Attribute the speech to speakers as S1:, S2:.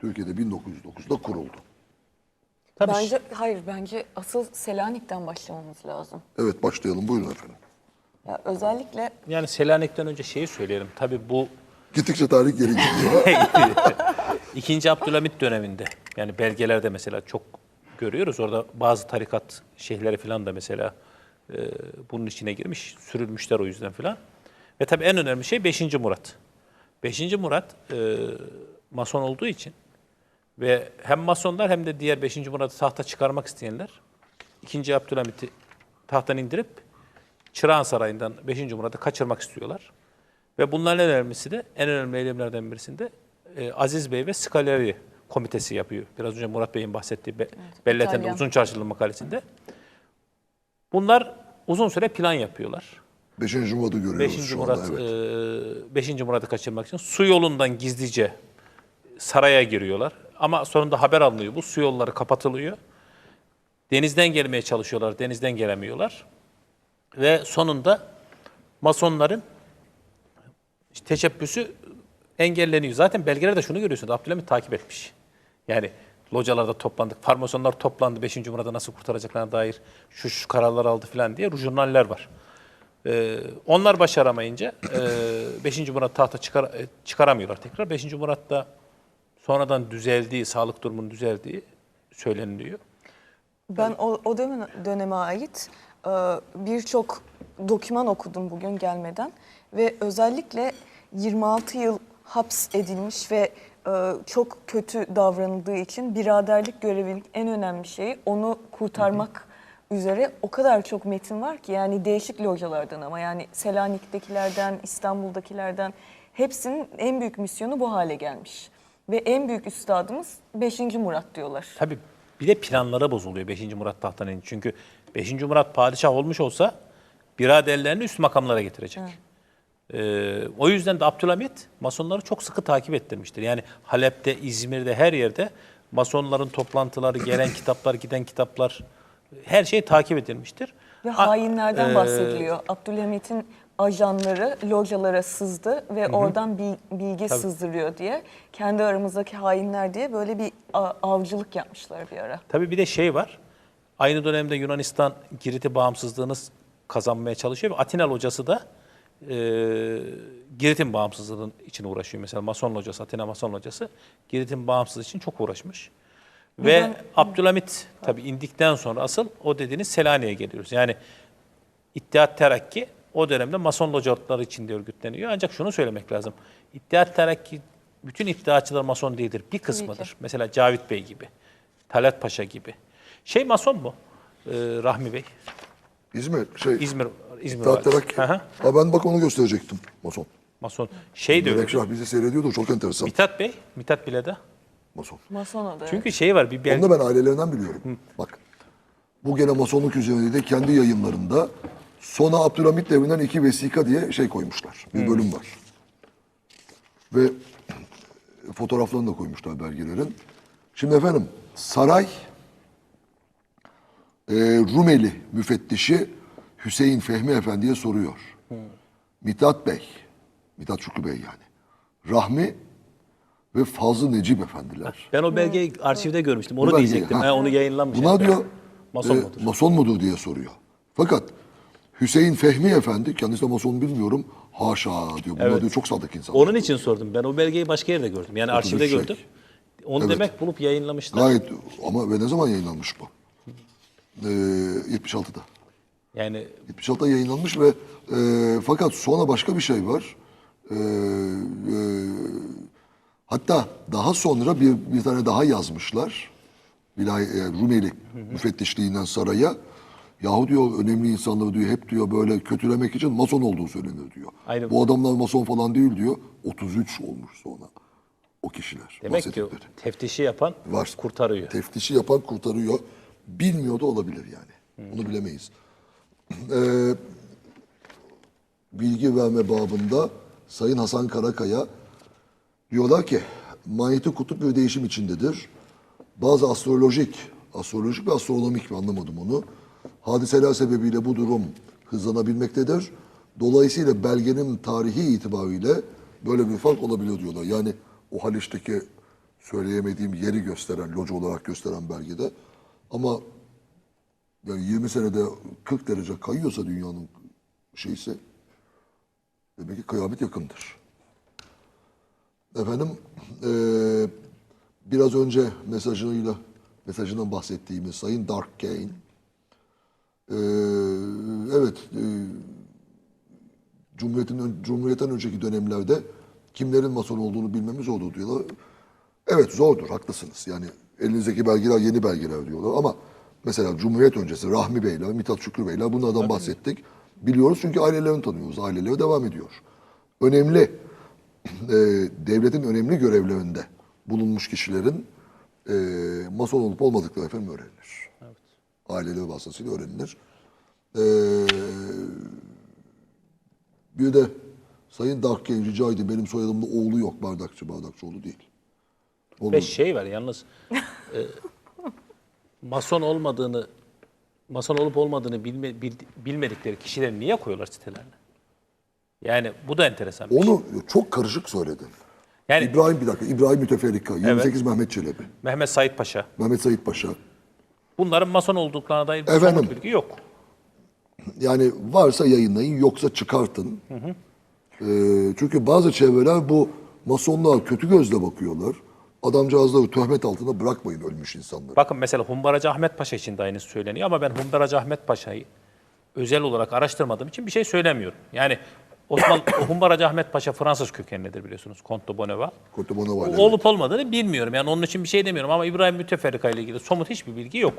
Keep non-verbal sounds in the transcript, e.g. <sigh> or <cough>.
S1: Türkiye'de 1909'da kuruldu.
S2: Tabii
S3: Bence hayır bence asıl Selanik'ten başlamamız lazım.
S1: Evet başlayalım buyurun efendim.
S3: Ya özellikle
S2: yani Selanik'ten önce şeyi söyleyelim. Tabii bu
S1: Gittikçe tarih geri gidiyor. <laughs>
S2: İkinci Abdülhamit döneminde yani belgelerde mesela çok görüyoruz. Orada bazı tarikat şeyhleri falan da mesela e, bunun içine girmiş, sürülmüşler o yüzden falan. Ve tabii en önemli şey 5. Murat. 5. Murat e, mason olduğu için ve hem masonlar hem de diğer 5. Murat'ı tahta çıkarmak isteyenler 2. Abdülhamit'i tahttan indirip Çırağan Sarayı'ndan 5. Murat'ı kaçırmak istiyorlar. Ve bunların en önemlisi de, en önemli eylemlerden birisinde e, Aziz Bey ve Scaleri komitesi yapıyor. Biraz önce Murat Bey'in bahsettiği be, Belleten'de
S3: İtalyan.
S2: Uzun Çarşılı makalesinde. Bunlar uzun süre plan yapıyorlar.
S1: Beşinci Murat'ı görüyoruz
S2: 5.
S1: şu
S2: Murat,
S1: anda. Evet.
S2: 5. Murat'ı kaçırmak için su yolundan gizlice saraya giriyorlar. Ama sonunda haber alınıyor. Bu su yolları kapatılıyor. Denizden gelmeye çalışıyorlar, denizden gelemiyorlar. Ve sonunda masonların teşebbüsü engelleniyor. Zaten belgelerde şunu görüyorsunuz. Abdülhamit takip etmiş. Yani localarda toplandık. Farmasonlar toplandı. 5. Murat'ı nasıl kurtaracaklarına dair şu şu kararlar aldı falan diye jurnaller var. Ee, onlar başaramayınca 5. Murat tahta çıkar, e, çıkaramıyorlar tekrar. 5. Murat da sonradan düzeldiği, sağlık durumunun düzeldiği söyleniliyor.
S3: ben o, o dönem, döneme ait e, birçok doküman okudum bugün gelmeden ve özellikle 26 yıl haps edilmiş ve e, çok kötü davranıldığı için biraderlik görevinin en önemli şeyi onu kurtarmak üzere o kadar çok metin var ki yani değişik localardan ama yani Selanik'tekilerden, İstanbul'dakilerden hepsinin en büyük misyonu bu hale gelmiş. Ve en büyük üstadımız 5. Murat diyorlar.
S2: Tabii bir de planlara bozuluyor 5. Murat tahttan inince. Çünkü 5. Murat padişah olmuş olsa biraderlerini üst makamlara getirecek. Ee, o yüzden de Abdülhamit masonları çok sıkı takip ettirmiştir. Yani Halep'te, İzmir'de her yerde masonların toplantıları, gelen kitaplar, giden kitaplar her şey takip edilmiştir.
S3: Ve hainlerden
S2: e,
S3: bahsediliyor. Abdülhamit'in ajanları localara sızdı ve oradan bil- bilgi sızdırıyor diye. Kendi aramızdaki hainler diye böyle bir avcılık yapmışlar bir ara.
S2: Tabii bir de şey var. Aynı dönemde Yunanistan Girit'i bağımsızlığını kazanmaya çalışıyor Atina hocası da e, Girit'in bağımsızlığının için uğraşıyor. Mesela Mason hocası, Atina Mason hocası Girit'in bağımsızlığı için çok uğraşmış. Ve Abdülhamit tabii indikten sonra asıl o dediğiniz Selanik'e geliyoruz. Yani İttihat Terakki o dönemde Mason locaları içinde örgütleniyor. Ancak şunu söylemek lazım. İttihat Terakki bütün iddiaçılar Mason değildir. Bir kısmıdır. Mesela Cavit Bey gibi, Talat Paşa gibi. Şey Mason mu? Ee, Rahmi Bey.
S1: İzmir şey
S2: İzmir İzmir
S1: İttihat. Terakki.
S2: Hı hı.
S1: Ha, ben bak onu gösterecektim. Mason.
S2: Mason. Şey de öyle.
S1: Melek bizi seyrediyordu çok enteresan.
S2: Mithat Bey, Mithat Bileda.
S1: Mason.
S3: Mason o da.
S2: Çünkü şey var bir belge.
S1: Onu da ben ailelerinden biliyorum. Bak. Bu gene masonluk üzerine de kendi yayınlarında Sona Abdülhamit devrinden iki vesika diye şey koymuşlar. Bir bölüm var. Ve <clears throat> fotoğraflarını da koymuşlar belgelerin. Şimdi efendim saray e, Rumeli müfettişi Hüseyin Fehmi Efendi'ye soruyor. Mithat Bey, Mithat Şükrü Bey yani. Rahmi ve Fazıl Necip Efendiler.
S2: Ben o belgeyi arşivde görmüştüm. Onu
S1: belgeyi,
S2: diyecektim.
S1: ha.
S2: Ha, onu yayınlanmış.
S1: Buna
S2: yani.
S1: diyor
S2: Mason
S1: e,
S2: mudur?
S1: mason mudur diye soruyor. Fakat Hüseyin Fehmi Efendi, kendisi de mason bilmiyorum, haşa diyor. Bunlar
S2: Evet.
S1: diyor çok sadık insan.
S2: Onun için sordum. Ben o belgeyi başka yerde gördüm. Yani arşivde
S1: şey.
S2: gördüm. Onu
S1: Evet.
S2: demek bulup yayınlamışlar.
S1: Gayet ama ve ne zaman yayınlanmış bu? Ee, 76'da.
S2: Yani
S1: 76'da yayınlanmış ve e, fakat sonra başka bir şey var. E, e, hatta daha sonra bir, bir tane daha yazmışlar. Vilay, e, Rumeli müfettişliğinden saraya. Yahu diyor önemli insanları diyor hep diyor böyle kötülemek için mason olduğu söylenir diyor.
S2: Aynen.
S1: Bu adamlar mason falan değil diyor. 33 olmuş sonra o kişiler.
S2: demek ki teftişi yapan
S1: Var.
S2: kurtarıyor.
S1: Teftişi yapan kurtarıyor. Bilmiyor da olabilir yani. Bunu bilemeyiz. <clears throat> Ee, bilgi verme babında Sayın Hasan Karakaya diyorlar ki manyetik kutup bir değişim içindedir. Bazı astrolojik, astrolojik ve astronomik mi anlamadım onu. Hadiseler sebebiyle bu durum hızlanabilmektedir. Dolayısıyla belgenin tarihi itibariyle böyle bir fark olabiliyor diyorlar. Yani o Haliç'teki söyleyemediğim yeri gösteren, loca olarak gösteren belgede. Ama yani 20 senede 40 derece kayıyorsa dünyanın şeysi demek ki kıyamet yakındır. Efendim eee, biraz önce mesajıyla mesajından bahsettiğimiz Sayın Dark Kane eee, evet eee, Cumhuriyet'in Cumhuriyet'ten önceki dönemlerde kimlerin mason olduğunu bilmemiz oldu diyorlar. Evet zordur, haklısınız. Yani elinizdeki belgeler yeni belgeler diyorlar ama mesela Cumhuriyet öncesi Rahmi Beyler, Mithat Şükrü Beyler bunlardan bahsettik. Biliyoruz çünkü ailelerini tanıyoruz. Aileleri devam ediyor. Önemli, e, devletin önemli görevlerinde bulunmuş kişilerin e, mason olup olmadıkları efendim öğrenilir. Aileleri vasıtasıyla öğrenilir. E, bir de Sayın Darkgen rica edeyim benim soyadımda oğlu yok bardakçı bardakçıoğlu değil. Olur.
S2: Ve şey var yalnız e, mason olmadığını mason olup olmadığını bilme, bil- bilmedikleri kişileri niye koyuyorlar sitelerine? Yani bu da enteresan bir şey.
S1: Onu çok karışık söyledin.
S2: Yani
S1: İbrahim bir dakika. İbrahim Müteferrika, 28 Mehmet Çelebi,
S2: Mehmet Said Paşa
S1: Mehmet Sait Paşa.
S2: Bunların mason olduklarına dair bir
S1: Efendim?
S2: somut bilgi yok.
S1: Yani varsa yayınlayın yoksa çıkartın. Ee, çünkü bazı çevreler bu masonluğa kötü gözle bakıyorlar. Adamcağızları töhmet altında bırakmayın ölmüş insanları.
S2: Bakın mesela Humbaracı Ahmet Paşa için de aynısı söyleniyor ama ben Humbaracı Ahmet Paşa'yı özel olarak araştırmadığım için bir şey söylemiyorum. Yani Osman <coughs> Humbaracı Ahmet Paşa Fransız kökenlidir biliyorsunuz. Comte de Bonneval.
S1: Cote Bonneval, evet.
S2: Olup olmadığını bilmiyorum. Yani onun için bir şey demiyorum ama İbrahim Müteferrika ile ilgili somut hiçbir bilgi yok.